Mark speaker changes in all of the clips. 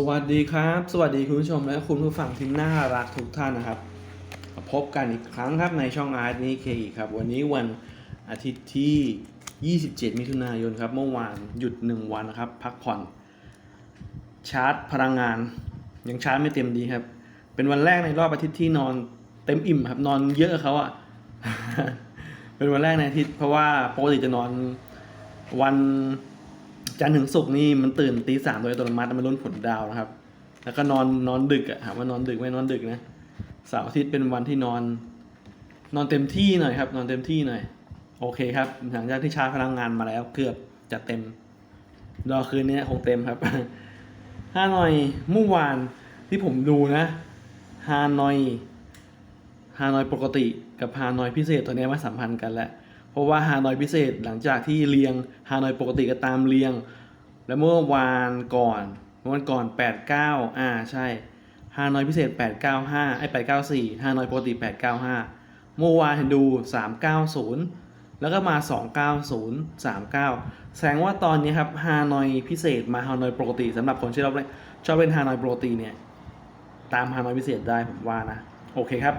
Speaker 1: สวัสดีครับ สวัสดีคุณผู้ชมและคุณผู้ฟังที่น่ารักทุกท่านนะครับ พบกันอีกครั้งครับในช่องอาร์ตนี้เคครับ วันนี้วันอาทิตย์ที่ 27 มิถุนายนครับ เมื่อวานหยุด 1 วันนะครับ พักผ่อน ชาร์จพลังงาน ยังชาร์จไม่เต็มดีครับ เป็นวันแรกในรอบอาทิตย์ที่นอนเต็มอิ่มครับนอนเยอะเขาอะเป็นวันแรกในอาทิตย์เพราะว่าปกติจะนอนวัน จันทร์ถึงศุกร์นี่มันตื่นตีสามโดยอัตโนมัติมันลุ้นผลดาวนะครับ แล้วก็นอนนอนดึกอะถามว่านอนดึกไหมนอนดึกนะเสาร์อาทิตย์เป็นวันที่นอน นอนเต็มที่หน่อยครับ นอนเต็มที่หน่อย โอเคครับหลังจากที่ชาร์จพลังงานมาแล้วเกือบจะเต็มรอคืนนี้คงเต็มครับฮานอยเมื่อวานที่ผมดูนะฮานอยฮานอยปกติกับฮานอยพิเศษตัวนี้มาสัมพันธ์กันแหล้ว เพราะว่าฮานอยพิเศษหลังจากที่เรียงฮานอยปกติก็ตามเรียง แล้วเมื่อวานก่อนเมื่อวันก่อน 89 อ่าใช่ฮานอยพิเศษ 895ไอ้894ฮานอยปกติ 895 เมื่อวานเห็นดู 390 แล้วก็มา 290 39 แสดงว่าตอนนี้ครับฮานอยพิเศษมาฮานอยปกติสำหรับคนที่ชอบเล่นชอบเล่นฮานอยปกติเนี่ยตามฮานอยพิเศษได้ผมว่านะ โอเคครับ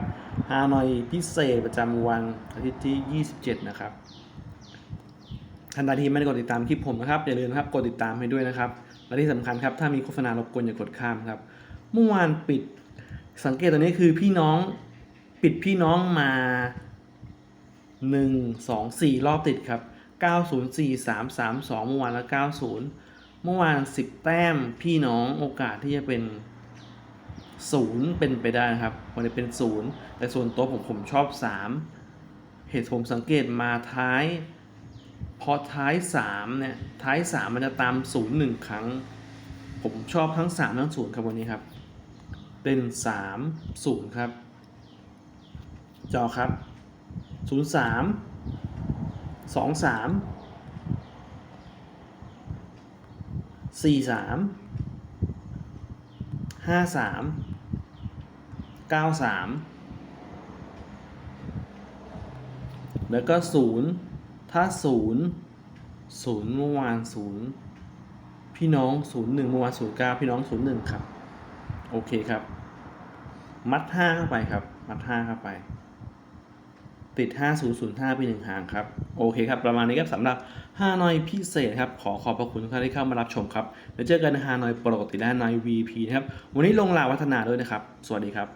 Speaker 1: ฮานอยพิเศษประจำวันอาทิตย์ที่ 27 นะครับทันใดที่ไม่ได้กดติดตามคลิปผมนะครับ อย่าลืมนะครับกดติดตามให้ด้วยนะครับ และที่สำคัญครับ ถ้ามีโฆษณารบกวนอย่ากดข้ามครับ เมื่อวานปิดสังเกตตัวนี้คือพี่น้องปิดพี่น้องมา 1 2 4 รอบติดครับ 904 3 3 2 เมื่อวานแล้ว90 เมื่อวาน 10 แต้มพี่น้องโอกาสที่จะเป็น ศูนย์เป็นไปได้นะครับวันนี้เป็นศูนย์แต่ส่วนตัวผมผมชอบ 3 เหตุผมสังเกตมาท้าย พอท้าย3เนี่ยท้าย 3 มันจะตามศูนย์หนึ่งครั้ง ผมชอบทั้ง 3 ทั้งศูนย์ครับวันนี้ครับ เป็น 3 0 ครับ จอครับ 0 3 2 3 4 3 ห้าสามเก้าสามแล้วก็ศูนย์ถ้าศูนย์ศูนย์เมื่อวานศูนย์พี่น้องศูนย์หนึ่งเมื่อวานศูนย์เก้าพี่น้องศูนย์หนึ่งครับ โอเคครับ มัดห้าเข้าไปครับ มัดห้าเข้าไป ติด 5005ปีหนึ่งหางครับ โอเคครับ ประมาณนี้ครับสำหรับฮานอยพิเศษครับ ขอขอบพระคุณทุกท่านที่เข้ามารับชมครับ แล้วเจอกันในฮานอยปกติและฮานอย VP นะครับ วันนี้ลงลาวัฒนาด้วยนะครับ สวัสดีครับ